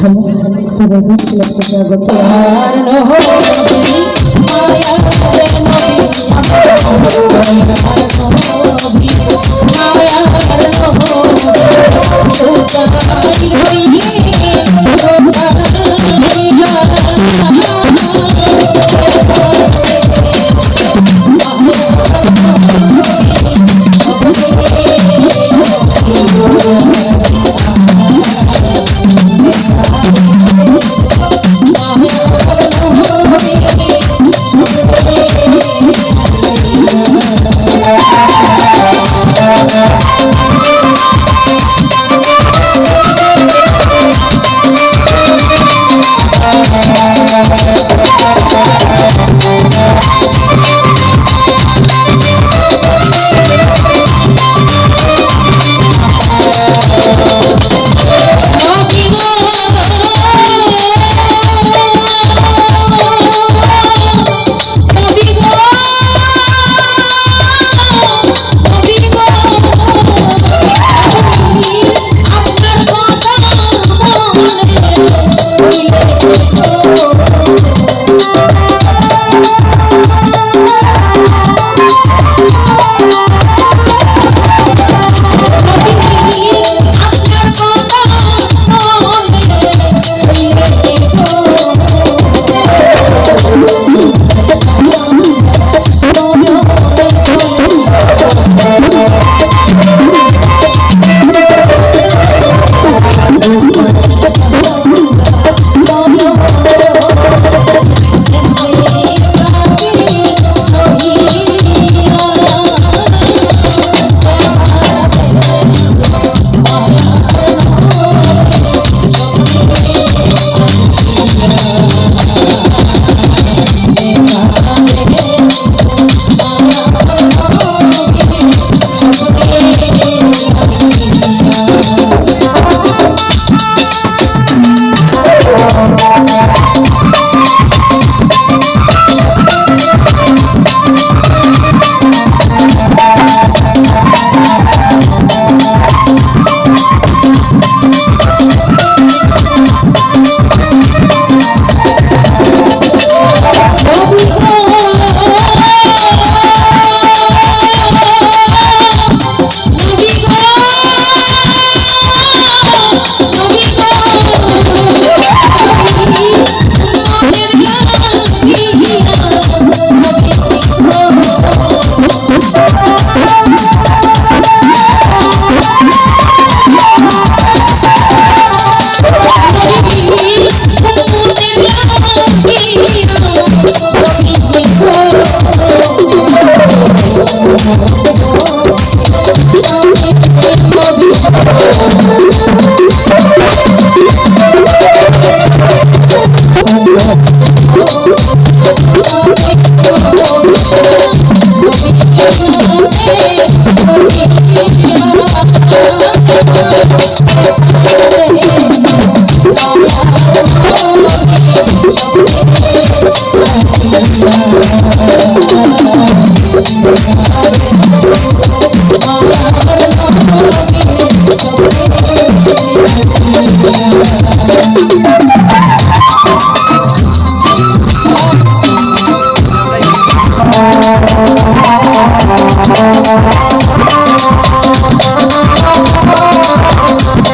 hello তো হোক select জগতে আর নহবি Thank